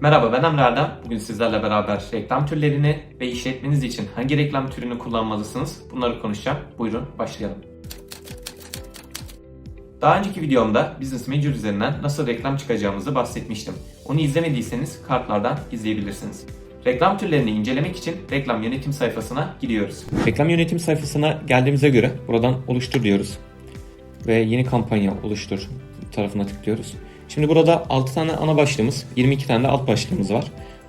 Merhaba ben Emre Erdem. Bugün sizlerle beraber reklam türlerini ve işletmeniz için hangi reklam türünü kullanmalısınız bunları konuşacağım. Buyurun başlayalım. Daha önceki videomda Business Manager üzerinden nasıl reklam çıkacağımızı bahsetmiştim. Onu izlemediyseniz kartlardan izleyebilirsiniz. Reklam türlerini incelemek için reklam yönetim sayfasına giriyoruz. Reklam yönetim sayfasına geldiğimize göre buradan oluştur diyoruz. Ve yeni kampanya oluştur tarafına tıklıyoruz. Şimdi burada 6 tane ana başlığımız, 22 tane de alt başlığımız var.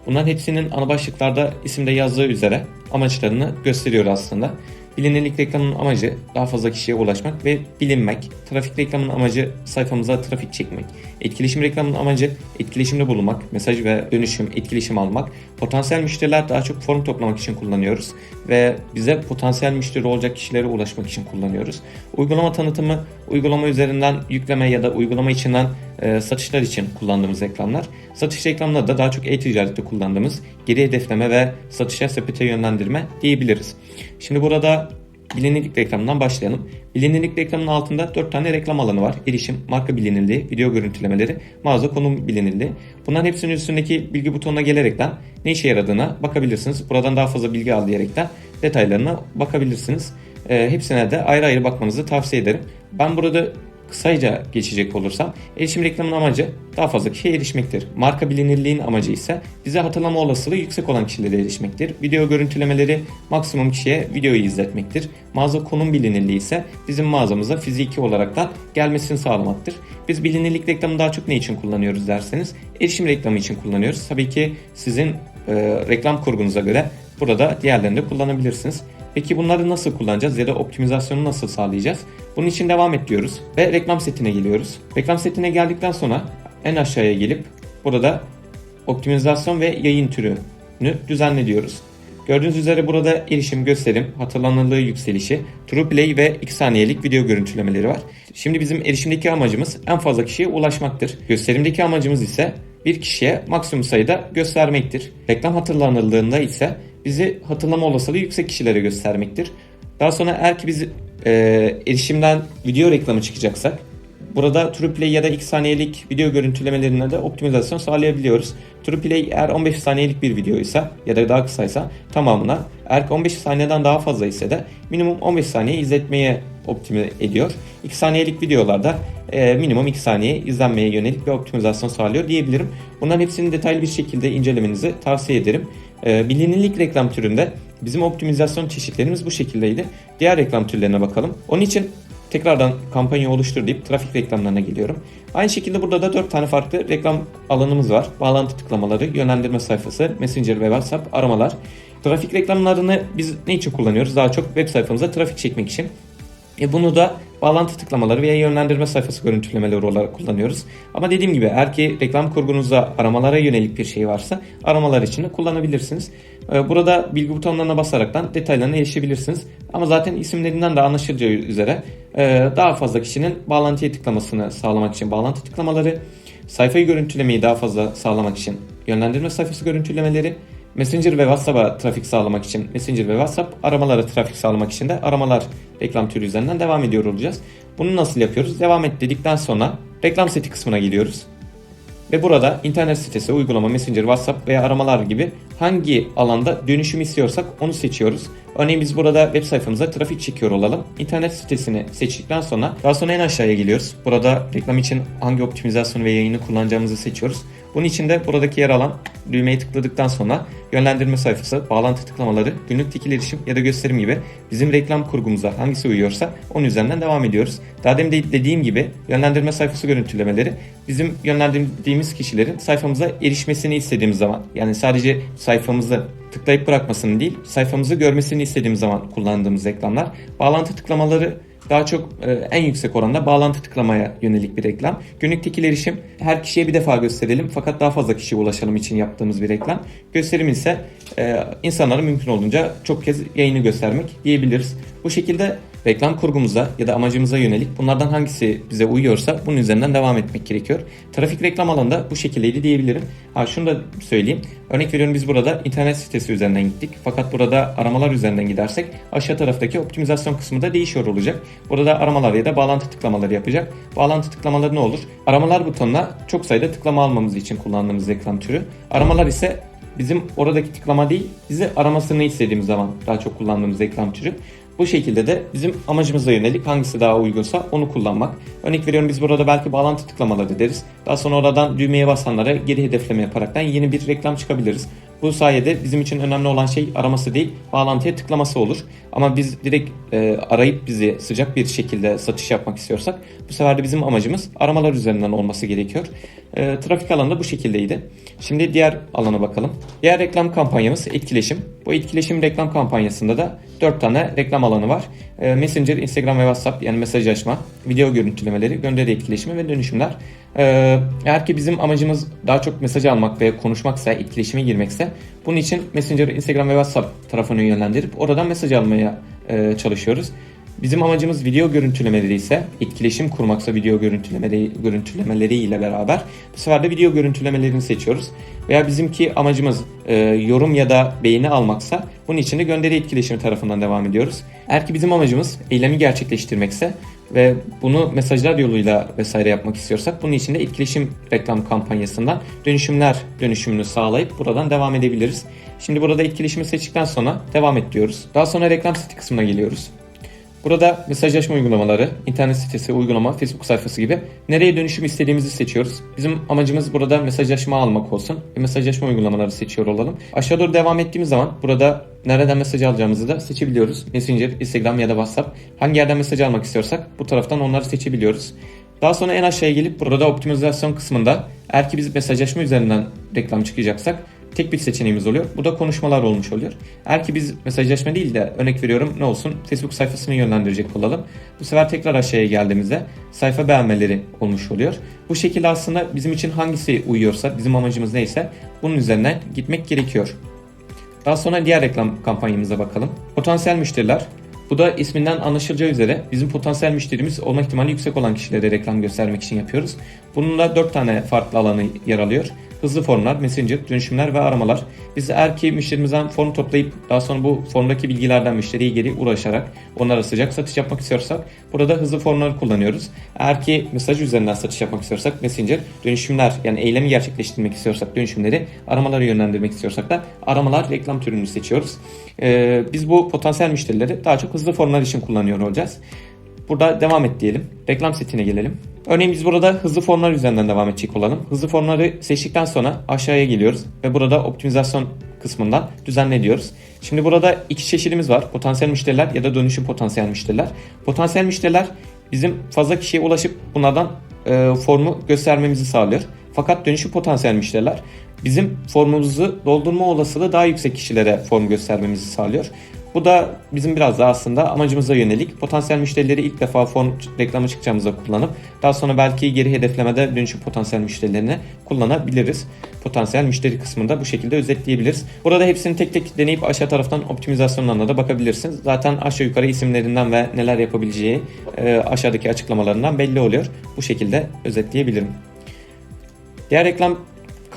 Bunların hepsinin ana başlıklarda isimde yazdığı üzere amaçlarını gösteriyor aslında. Bilinirlik reklamının amacı daha fazla kişiye ulaşmak ve bilinmek. Trafik reklamının amacı sayfamıza trafik çekmek. Etkileşim reklamının amacı etkileşimde bulunmak, mesaj ve dönüşüm, etkileşim almak. Potansiyel müşteriler daha çok form toplamak için kullanıyoruz ve bize potansiyel müşteri olacak kişilere ulaşmak için kullanıyoruz. Uygulama tanıtımı, uygulama üzerinden yükleme ya da uygulama içinden e, satışlar için kullandığımız reklamlar. Satış reklamları da daha çok e-ticarette kullandığımız geri hedefleme ve satışa sepete yönlendirme diyebiliriz. Şimdi burada bilinirlik reklamından başlayalım. Bilinirlik reklamının altında 4 tane reklam alanı var. Erişim, marka bilinirliği, video görüntülemeleri, mağaza konum bilinirliği. Bunların hepsinin üstündeki bilgi butonuna gelerekten ne işe yaradığına bakabilirsiniz. Buradan daha fazla bilgi al diyerekten detaylarına bakabilirsiniz. E, hepsine de ayrı ayrı bakmanızı tavsiye ederim. Ben burada kısaca geçecek olursam erişim reklamının amacı daha fazla kişiye erişmektir. Marka bilinirliğin amacı ise bize hatırlama olasılığı yüksek olan kişilere erişmektir. Video görüntülemeleri maksimum kişiye videoyu izletmektir. Mağaza konum bilinirliği ise bizim mağazamıza fiziki olaraktan gelmesini sağlamaktır. Biz bilinirlik reklamını daha çok ne için kullanıyoruz derseniz erişim reklamı için kullanıyoruz. Tabii ki sizin e, reklam kurgunuza göre burada diğerlerini de kullanabilirsiniz. Peki bunları nasıl kullanacağız ya da optimizasyonu nasıl sağlayacağız? Bunun için devam et diyoruz ve reklam setine geliyoruz. Reklam setine geldikten sonra en aşağıya gelip burada optimizasyon ve yayın türünü düzenle diyoruz. Gördüğünüz üzere burada erişim, gösterim, hatırlanırlığı yükselişi, True Play ve 2 saniyelik video görüntülemeleri var. Şimdi bizim erişimdeki amacımız en fazla kişiye ulaşmaktır. Gösterimdeki amacımız ise bir kişiye maksimum sayıda göstermektir. Reklam hatırlanırlığında ise bizi hatırlama olasılığı yüksek kişilere göstermektir. Daha sonra eğer ki biz e, erişimden video reklamı çıkacaksak burada TruePlay ya da 2 saniyelik video görüntülemelerine de optimizasyon sağlayabiliyoruz. TruePlay eğer 15 saniyelik bir videoysa ya da daha kısaysa tamamına eğer ki 15 saniyeden daha fazla ise de minimum 15 saniye izletmeye optimize ediyor. 2 saniyelik videolarda e, minimum 2 saniye izlenmeye yönelik bir optimizasyon sağlıyor diyebilirim. Bunların hepsini detaylı bir şekilde incelemenizi tavsiye ederim. E, bilinirlik reklam türünde bizim optimizasyon çeşitlerimiz bu şekildeydi. Diğer reklam türlerine bakalım. Onun için tekrardan kampanya oluştur deyip trafik reklamlarına geliyorum. Aynı şekilde burada da 4 tane farklı reklam alanımız var. Bağlantı tıklamaları, yönlendirme sayfası, Messenger ve WhatsApp, aramalar. Trafik reklamlarını biz ne için kullanıyoruz? Daha çok web sayfamıza trafik çekmek için. E bunu da bağlantı tıklamaları veya yönlendirme sayfası görüntülemeleri olarak kullanıyoruz. Ama dediğim gibi eğer ki reklam kurgunuzda aramalara yönelik bir şey varsa aramalar için de kullanabilirsiniz. E, Burada bilgi butonlarına basaraktan detaylarına erişebilirsiniz. Ama zaten isimlerinden de anlaşılacağı üzere e, daha fazla kişinin bağlantıya tıklamasını sağlamak için bağlantı tıklamaları, sayfayı görüntülemeyi daha fazla sağlamak için yönlendirme sayfası görüntülemeleri, Messenger ve WhatsApp'a trafik sağlamak için Messenger ve WhatsApp, aramalara trafik sağlamak için de aramalar reklam türü üzerinden devam ediyor olacağız. Bunu nasıl yapıyoruz? Devam et dedikten sonra reklam seti kısmına gidiyoruz. Ve burada internet sitesi, uygulama, Messenger, WhatsApp veya aramalar gibi hangi alanda dönüşüm istiyorsak onu seçiyoruz. Örneğin biz burada web sayfamıza trafik çekiyor olalım. İnternet sitesini seçtikten sonra daha sonra en aşağıya geliyoruz. Burada reklam için hangi optimizasyonu ve yayını kullanacağımızı seçiyoruz. Bunun için de buradaki yer alan düğmeyi tıkladıktan sonra yönlendirme sayfası, bağlantı tıklamaları, günlük tekil erişim ya da gösterim gibi bizim reklam kurgumuza hangisi uyuyorsa onun üzerinden devam ediyoruz. Daha demin de dediğim gibi yönlendirme sayfası görüntülemeleri bizim yönlendirdiğimiz kişilerin sayfamıza erişmesini istediğimiz zaman yani sadece sayfamızı tıklayıp bırakmasını değil sayfamızı görmesini istediğimiz zaman kullandığımız reklamlar. Bağlantı tıklamaları daha çok e, en yüksek oranda bağlantı tıklamaya yönelik bir reklam. Günlük tekil erişim her kişiye bir defa gösterelim fakat daha fazla kişiye ulaşalım için yaptığımız bir reklam. Gösterim ise e, insanlara mümkün olduğunca çok kez yayını göstermek diyebiliriz. Bu şekilde reklam kurgumuza ya da amacımıza yönelik bunlardan hangisi bize uyuyorsa bunun üzerinden devam etmek gerekiyor. Trafik reklam alanında bu şekildeydi diyebilirim. Ha şunu da söyleyeyim. Örnek veriyorum biz burada internet sitesi üzerinden gittik. Fakat burada aramalar üzerinden gidersek aşağı taraftaki optimizasyon kısmı da değişiyor olacak. Burada aramalar ya da bağlantı tıklamaları yapacak. Bağlantı tıklamaları ne olur? Aramalar butonuna çok sayıda tıklama almamız için kullandığımız reklam türü. Aramalar ise bizim oradaki tıklama değil, bizi aramasını istediğimiz zaman daha çok kullandığımız reklam türü. Bu şekilde de bizim amacımıza yönelik hangisi daha uygunsa onu kullanmak. Örnek veriyorum biz burada belki bağlantı tıklamaları deriz. Daha sonra oradan düğmeye basanlara geri hedefleme yaparaktan yeni bir reklam çıkabiliriz. Bu sayede bizim için önemli olan şey araması değil, bağlantıya tıklaması olur. Ama biz direkt e, arayıp bizi sıcak bir şekilde satış yapmak istiyorsak bu sefer de bizim amacımız aramalar üzerinden olması gerekiyor. E, trafik alanı da bu şekildeydi. Şimdi diğer alana bakalım. Diğer reklam kampanyamız etkileşim. Bu etkileşim reklam kampanyasında da 4 tane reklam alanı var. E, Messenger, Instagram ve WhatsApp yani mesajlaşma, video görüntülemeleri, gönderi etkileşimi ve dönüşümler. Ee, eğer ki bizim amacımız daha çok mesaj almak ve konuşmaksa, etkileşime girmekse bunun için Messenger, Instagram ve WhatsApp tarafını yönlendirip oradan mesaj almaya e, çalışıyoruz. Bizim amacımız video görüntülemeleri ise etkileşim kurmaksa video görüntülemeleri, görüntülemeleri ile beraber bu sefer de video görüntülemelerini seçiyoruz. Veya bizimki amacımız e, yorum ya da beğeni almaksa bunun için de gönderi etkileşimi tarafından devam ediyoruz. Eğer ki bizim amacımız eylemi gerçekleştirmekse ve bunu mesajlar yoluyla vesaire yapmak istiyorsak bunun için de etkileşim reklam kampanyasından dönüşümler dönüşümünü sağlayıp buradan devam edebiliriz. Şimdi burada etkileşimi seçtikten sonra devam et diyoruz. Daha sonra reklam seti kısmına geliyoruz. Burada mesajlaşma uygulamaları, internet sitesi, uygulama, Facebook sayfası gibi nereye dönüşüm istediğimizi seçiyoruz. Bizim amacımız burada mesajlaşma almak olsun ve mesajlaşma uygulamaları seçiyor olalım. Aşağı doğru devam ettiğimiz zaman burada nereden mesaj alacağımızı da seçebiliyoruz. Messenger, Instagram ya da WhatsApp. Hangi yerden mesaj almak istiyorsak bu taraftan onları seçebiliyoruz. Daha sonra en aşağıya gelip burada optimizasyon kısmında eğer ki biz mesajlaşma üzerinden reklam çıkacaksak tek bir seçeneğimiz oluyor. Bu da konuşmalar olmuş oluyor. Eğer ki biz mesajlaşma değil de örnek veriyorum ne olsun Facebook sayfasını yönlendirecek olalım. Bu sefer tekrar aşağıya geldiğimizde sayfa beğenmeleri olmuş oluyor. Bu şekilde aslında bizim için hangisi uyuyorsa, bizim amacımız neyse bunun üzerinden gitmek gerekiyor. Daha sonra diğer reklam kampanyamıza bakalım. Potansiyel müşteriler. Bu da isminden anlaşılacağı üzere bizim potansiyel müşterimiz olma ihtimali yüksek olan kişilere reklam göstermek için yapıyoruz. Bunun da 4 tane farklı alanı yer alıyor. Hızlı formlar, messenger, dönüşümler ve aramalar. Biz eğer ki müşterimizden form toplayıp daha sonra bu formdaki bilgilerden müşteriye geri ulaşarak onlara sıcak satış yapmak istiyorsak burada hızlı formları kullanıyoruz. Eğer ki mesaj üzerinden satış yapmak istiyorsak messenger, dönüşümler yani eylemi gerçekleştirmek istiyorsak dönüşümleri, aramaları yönlendirmek istiyorsak da aramalar reklam türünü seçiyoruz. Ee, biz bu potansiyel müşterileri daha çok hızlı formlar için kullanıyor olacağız. Burada devam et diyelim. Reklam setine gelelim. Örneğin biz burada hızlı formlar üzerinden devam edecek olalım. Hızlı formları seçtikten sonra aşağıya geliyoruz ve burada optimizasyon kısmından düzenle diyoruz. Şimdi burada iki çeşidimiz var. Potansiyel müşteriler ya da dönüşüm potansiyel müşteriler. Potansiyel müşteriler bizim fazla kişiye ulaşıp bunlardan e, formu göstermemizi sağlıyor. Fakat dönüşüm potansiyel müşteriler bizim formumuzu doldurma olasılığı daha yüksek kişilere form göstermemizi sağlıyor. Bu da bizim biraz daha aslında amacımıza yönelik potansiyel müşterileri ilk defa form reklamı çıkacağımıza kullanıp daha sonra belki geri hedeflemede dönüşüm potansiyel müşterilerini kullanabiliriz. Potansiyel müşteri kısmında bu şekilde özetleyebiliriz. Burada hepsini tek tek deneyip aşağı taraftan optimizasyonlarına da bakabilirsiniz. Zaten aşağı yukarı isimlerinden ve neler yapabileceği e, aşağıdaki açıklamalarından belli oluyor. Bu şekilde özetleyebilirim. Diğer reklam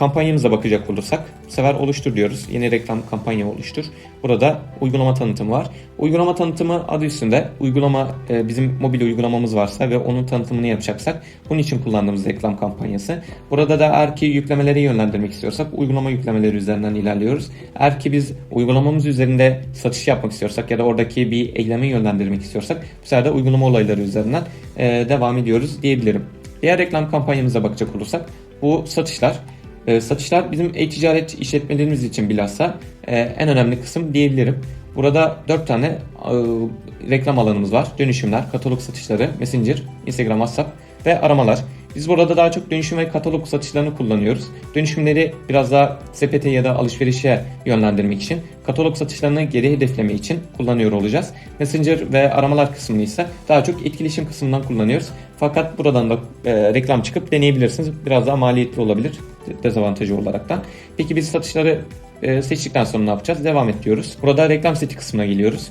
kampanyamıza bakacak olursak bu sefer oluştur diyoruz. Yeni reklam kampanya oluştur. Burada uygulama tanıtımı var. Uygulama tanıtımı adı üstünde. Uygulama e, bizim mobil uygulamamız varsa ve onun tanıtımını yapacaksak bunun için kullandığımız reklam kampanyası. Burada da eğer ki yüklemeleri yönlendirmek istiyorsak uygulama yüklemeleri üzerinden ilerliyoruz. Eğer ki biz uygulamamız üzerinde satış yapmak istiyorsak ya da oradaki bir eylemi yönlendirmek istiyorsak bu sefer de uygulama olayları üzerinden e, devam ediyoruz diyebilirim. Diğer reklam kampanyamıza bakacak olursak bu satışlar. E, satışlar bizim e-ticaret işletmelerimiz için bilhassa e, en önemli kısım diyebilirim. Burada 4 tane e, reklam alanımız var. Dönüşümler, katalog satışları, Messenger, Instagram, WhatsApp ve aramalar. Biz burada daha çok dönüşüm ve katalog satışlarını kullanıyoruz. Dönüşümleri biraz daha sepete ya da alışverişe yönlendirmek için, katalog satışlarını geri hedefleme için kullanıyor olacağız. Messenger ve aramalar kısmını ise daha çok etkileşim kısmından kullanıyoruz. Fakat buradan da e, reklam çıkıp deneyebilirsiniz. Biraz daha maliyetli olabilir dezavantajı olaraktan. Peki biz satışları e, seçtikten sonra ne yapacağız? Devam et diyoruz. Burada reklam seti kısmına geliyoruz.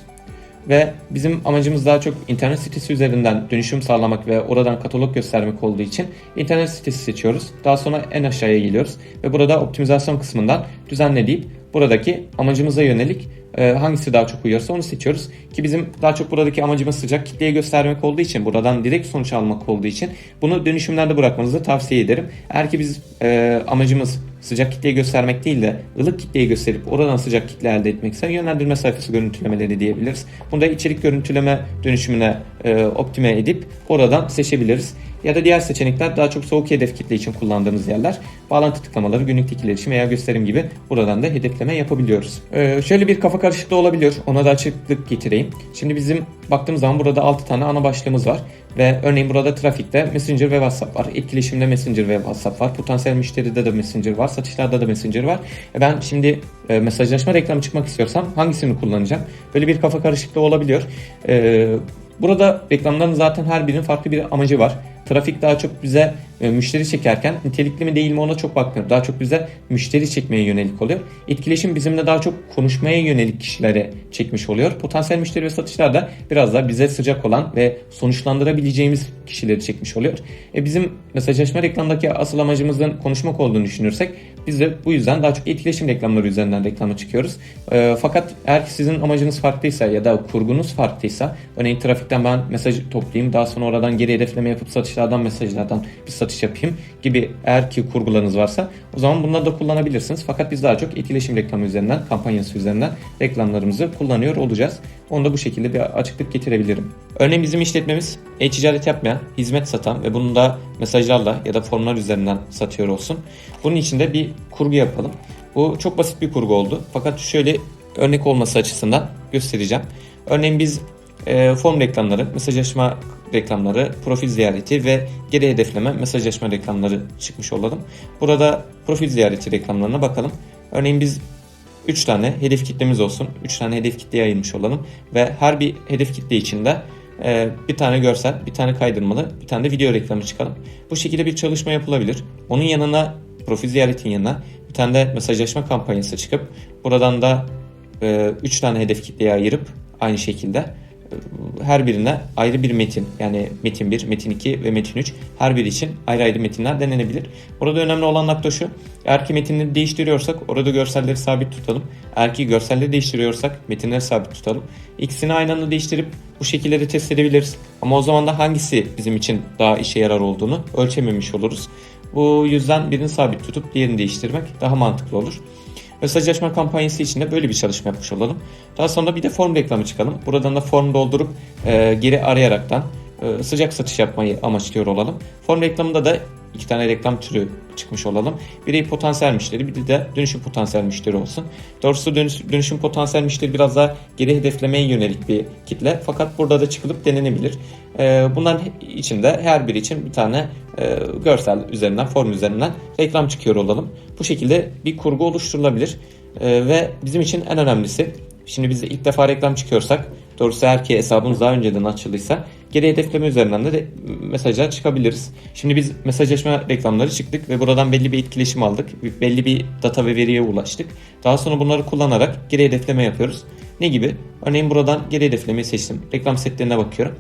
Ve bizim amacımız daha çok internet sitesi üzerinden dönüşüm sağlamak ve oradan katalog göstermek olduğu için internet sitesi seçiyoruz. Daha sonra en aşağıya geliyoruz ve burada optimizasyon kısmından düzenle buradaki amacımıza yönelik e, hangisi daha çok uyuyorsa onu seçiyoruz. Ki bizim daha çok buradaki amacımız sıcak kitleye göstermek olduğu için, buradan direkt sonuç almak olduğu için bunu dönüşümlerde bırakmanızı tavsiye ederim. Eğer ki biz e, amacımız sıcak kitleyi göstermek değil de ılık kitleyi gösterip oradan sıcak kitle elde etmekse yönlendirme sayfası görüntülemeleri diyebiliriz. Bunu da içerik görüntüleme dönüşümüne e, optime edip oradan seçebiliriz. Ya da diğer seçenekler daha çok soğuk hedef kitle için kullandığımız yerler. Bağlantı tıklamaları, günlük iletişim veya gösterim gibi buradan da hedefleme yapabiliyoruz. Ee, şöyle bir kafa karışıklığı olabiliyor. Ona da açıklık getireyim. Şimdi bizim baktığımız zaman burada 6 tane ana başlığımız var. Ve örneğin burada trafikte Messenger ve WhatsApp var. Etkileşimde Messenger ve WhatsApp var. Potansiyel müşteride de Messenger var. Satışlarda da Messenger var. E ben şimdi e, mesajlaşma reklamı çıkmak istiyorsam hangisini kullanacağım? Böyle bir kafa karışıklığı olabiliyor. E, burada reklamların zaten her birinin farklı bir amacı var. Trafik daha çok bize e, müşteri çekerken nitelikli mi değil mi ona çok bakmıyorum. Daha çok bize müşteri çekmeye yönelik oluyor. Etkileşim bizimle daha çok konuşmaya yönelik kişilere çekmiş oluyor. Potansiyel müşteri ve satışlar da biraz daha bize sıcak olan ve sonuçlandırabileceğimiz kişileri çekmiş oluyor. E bizim mesajlaşma reklamdaki asıl amacımızın konuşmak olduğunu düşünürsek biz de bu yüzden daha çok etkileşim reklamları üzerinden reklama çıkıyoruz. E, fakat eğer sizin amacınız farklıysa ya da kurgunuz farklıysa örneğin trafikten ben mesaj toplayayım daha sonra oradan geri hedefleme yapıp satışlardan mesajlardan bir satış yapayım gibi eğer ki kurgularınız varsa o zaman bunları da kullanabilirsiniz. Fakat biz daha çok etkileşim reklamı üzerinden kampanyası üzerinden reklamlarımızı kullanıyor olacağız. Onu da bu şekilde bir açıklık getirebilirim. Örneğin bizim işletmemiz e-ticaret yapmayan, hizmet satan ve bunu da mesajlarla ya da formlar üzerinden satıyor olsun. Bunun için de bir kurgu yapalım. Bu çok basit bir kurgu oldu. Fakat şöyle örnek olması açısından göstereceğim. Örneğin biz e, form reklamları, mesajlaşma reklamları, profil ziyareti ve geri hedefleme mesajlaşma reklamları çıkmış olalım. Burada profil ziyareti reklamlarına bakalım. Örneğin biz 3 tane hedef kitlemiz olsun. 3 tane hedef kitleye ayırmış olalım. Ve her bir hedef kitle içinde e, bir tane görsel, bir tane kaydırmalı, bir tane de video reklamı çıkalım. Bu şekilde bir çalışma yapılabilir. Onun yanına profil ziyaretin yanına bir tane de mesajlaşma kampanyası çıkıp buradan da 3 tane hedef kitleye ayırıp aynı şekilde her birine ayrı bir metin yani metin 1, metin 2 ve metin 3 her biri için ayrı ayrı metinler denenebilir. Burada önemli olan nokta şu. Eğer ki metinleri değiştiriyorsak orada görselleri sabit tutalım. Eğer ki görselleri değiştiriyorsak metinleri sabit tutalım. İkisini aynı anda değiştirip bu şekilleri test edebiliriz. Ama o zaman da hangisi bizim için daha işe yarar olduğunu ölçememiş oluruz. Bu yüzden birini sabit tutup diğerini değiştirmek daha mantıklı olur. Mesajlaşma kampanyası için de böyle bir çalışma yapmış olalım. Daha sonra bir de form reklamı çıkalım. Buradan da form doldurup e, geri arayaraktan e, sıcak satış yapmayı amaçlıyor olalım. Form reklamında da iki tane reklam türü çıkmış olalım. Biri potansiyel müşteri, biri de dönüşüm potansiyel müşteri olsun. Doğrusu dönüş, dönüşüm potansiyel müşteri biraz daha geri hedeflemeye yönelik bir kitle. Fakat burada da çıkılıp denenebilir. Ee, bunların içinde her biri için bir tane e, görsel üzerinden, form üzerinden reklam çıkıyor olalım. Bu şekilde bir kurgu oluşturulabilir. Ee, ve bizim için en önemlisi, şimdi biz ilk defa reklam çıkıyorsak Doğrusu eğer ki hesabımız daha önceden açıldıysa geri hedefleme üzerinden de, de mesajlar çıkabiliriz. Şimdi biz mesajlaşma reklamları çıktık ve buradan belli bir etkileşim aldık. Belli bir data ve veriye ulaştık. Daha sonra bunları kullanarak geri hedefleme yapıyoruz. Ne gibi? Örneğin buradan geri hedeflemeyi seçtim. Reklam setlerine bakıyorum.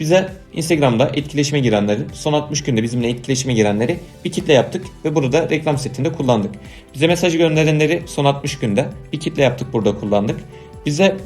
Bize Instagram'da etkileşime girenleri, son 60 günde bizimle etkileşime girenleri bir kitle yaptık ve burada reklam setinde kullandık. Bize mesaj gönderenleri son 60 günde bir kitle yaptık burada kullandık. Bize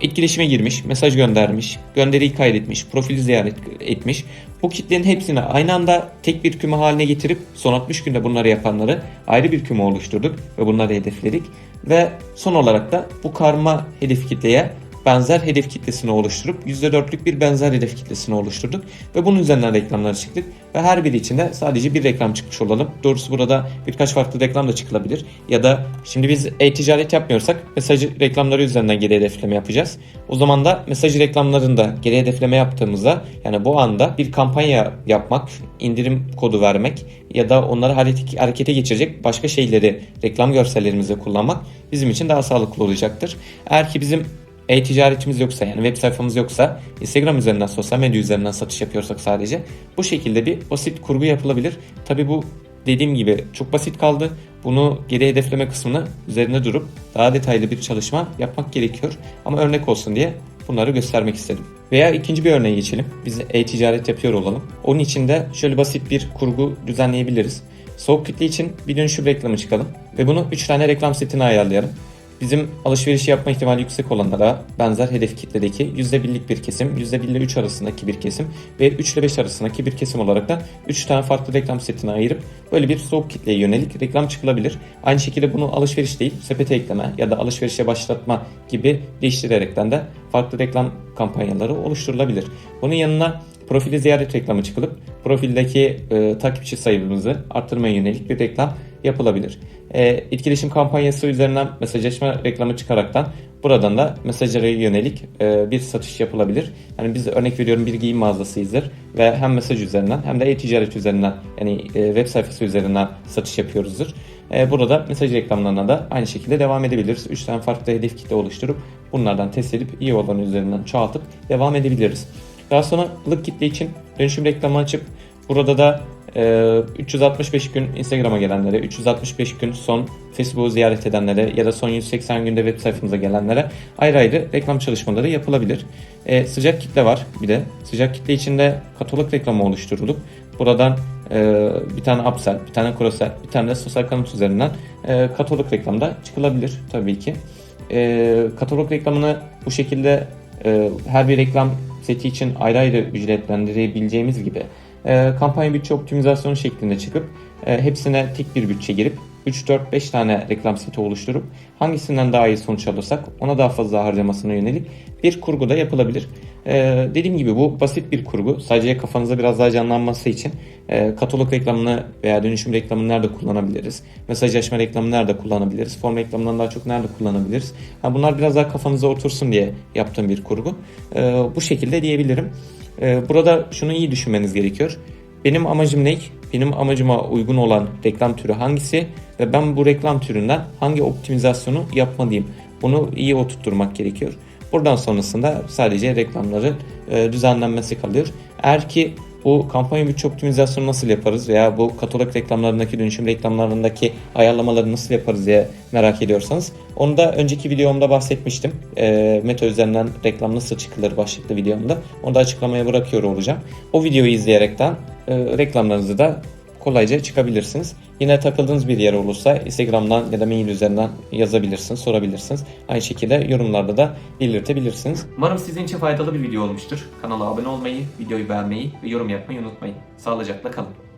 etkileşime girmiş, mesaj göndermiş, gönderiyi kaydetmiş, profili ziyaret etmiş. Bu kitlenin hepsini aynı anda tek bir küme haline getirip son 60 günde bunları yapanları ayrı bir küme oluşturduk ve bunları hedefledik. Ve son olarak da bu karma hedef kitleye benzer hedef kitlesini oluşturup %4'lük bir benzer hedef kitlesini oluşturduk. Ve bunun üzerinden reklamlara çıktık. Ve her biri içinde sadece bir reklam çıkmış olalım. Doğrusu burada birkaç farklı reklam da çıkılabilir. Ya da şimdi biz e-ticaret yapmıyorsak mesaj reklamları üzerinden geri hedefleme yapacağız. O zaman da mesaj reklamlarında geri hedefleme yaptığımızda yani bu anda bir kampanya yapmak, indirim kodu vermek ya da onları harekete geçirecek başka şeyleri reklam görsellerimizde kullanmak bizim için daha sağlıklı olacaktır. Eğer ki bizim e-ticaretimiz yoksa yani web sayfamız yoksa Instagram üzerinden sosyal medya üzerinden satış yapıyorsak sadece bu şekilde bir basit kurgu yapılabilir. Tabi bu dediğim gibi çok basit kaldı. Bunu geri hedefleme kısmını üzerine durup daha detaylı bir çalışma yapmak gerekiyor. Ama örnek olsun diye bunları göstermek istedim. Veya ikinci bir örneğe geçelim. Biz e-ticaret yapıyor olalım. Onun için de şöyle basit bir kurgu düzenleyebiliriz. Soğuk kitle için bir dönüşüm reklamı çıkalım ve bunu 3 tane reklam setine ayarlayalım. Bizim alışveriş yapma ihtimali yüksek olanlara benzer hedef kitledeki %1'lik bir kesim, %1 ile 3 arasındaki bir kesim ve 3 ile 5 arasındaki bir kesim olarak da 3 tane farklı reklam setine ayırıp böyle bir soğuk kitleye yönelik reklam çıkılabilir. Aynı şekilde bunu alışveriş değil, sepete ekleme ya da alışverişe başlatma gibi değiştirerekten de farklı reklam kampanyaları oluşturulabilir. Bunun yanına profili ziyaret reklamı çıkılıp profildeki e, takipçi sayımızı arttırmaya yönelik bir reklam yapılabilir. E, etkileşim kampanyası üzerinden mesajlaşma reklamı çıkaraktan buradan da mesajlara yönelik e, bir satış yapılabilir. Yani biz örnek veriyorum bir giyim mağazasıyızdır ve hem mesaj üzerinden hem de e-ticaret üzerinden yani e, web sayfası üzerinden satış yapıyoruzdur. E, burada mesaj reklamlarına da aynı şekilde devam edebiliriz. 3 tane farklı hedef kitle oluşturup bunlardan test edip iyi olan üzerinden çoğaltıp devam edebiliriz. Daha sonra ılık kitle için dönüşüm reklamı açıp burada da 365 gün Instagram'a gelenlere, 365 gün son Facebook'u ziyaret edenlere ya da son 180 günde web sayfamıza gelenlere ayrı ayrı reklam çalışmaları yapılabilir. E, sıcak kitle var bir de. Sıcak kitle içinde katalog reklamı oluşturulup buradan e, bir tane upsell, bir tane cross-sell, bir tane de sosyal kanıt üzerinden e, katalog reklamda çıkılabilir tabii ki. E, katalog reklamını bu şekilde e, her bir reklam seti için ayrı ayrı ücretlendirebileceğimiz gibi e, kampanya bütçe optimizasyonu şeklinde çıkıp e, hepsine tek bir bütçe girip 3, 4, 5 tane reklam seti oluşturup hangisinden daha iyi sonuç alırsak ona daha fazla harcamasına yönelik bir kurgu da yapılabilir. Ee, dediğim gibi bu basit bir kurgu. Sadece kafanızda biraz daha canlanması için e, katalog reklamını veya dönüşüm reklamını nerede kullanabiliriz? Mesajlaşma reklamını nerede kullanabiliriz? Form reklamından daha çok nerede kullanabiliriz? Ha, bunlar biraz daha kafanıza otursun diye yaptığım bir kurgu. Ee, bu şekilde diyebilirim. Ee, burada şunu iyi düşünmeniz gerekiyor. Benim amacım ne? Benim amacıma uygun olan reklam türü hangisi ve ben bu reklam türünden hangi optimizasyonu yapmalıyım? Bunu iyi oturtturmak gerekiyor. Buradan sonrasında sadece reklamların e, düzenlenmesi kalıyor. Eğer ki bu kampanya bütçe optimizasyonu nasıl yaparız veya bu katalog reklamlarındaki dönüşüm reklamlarındaki ayarlamaları nasıl yaparız diye merak ediyorsanız onu da önceki videomda bahsetmiştim. E, Meta üzerinden reklam nasıl çıkılır başlıklı videomda. Onu da açıklamaya bırakıyor olacağım. O videoyu izleyerekten e, reklamlarınızı da kolayca çıkabilirsiniz. Yine takıldığınız bir yer olursa Instagram'dan ya da mail üzerinden yazabilirsiniz, sorabilirsiniz. Aynı şekilde yorumlarda da belirtebilirsiniz. Umarım sizin için faydalı bir video olmuştur. Kanala abone olmayı, videoyu beğenmeyi ve yorum yapmayı unutmayın. Sağlıcakla kalın.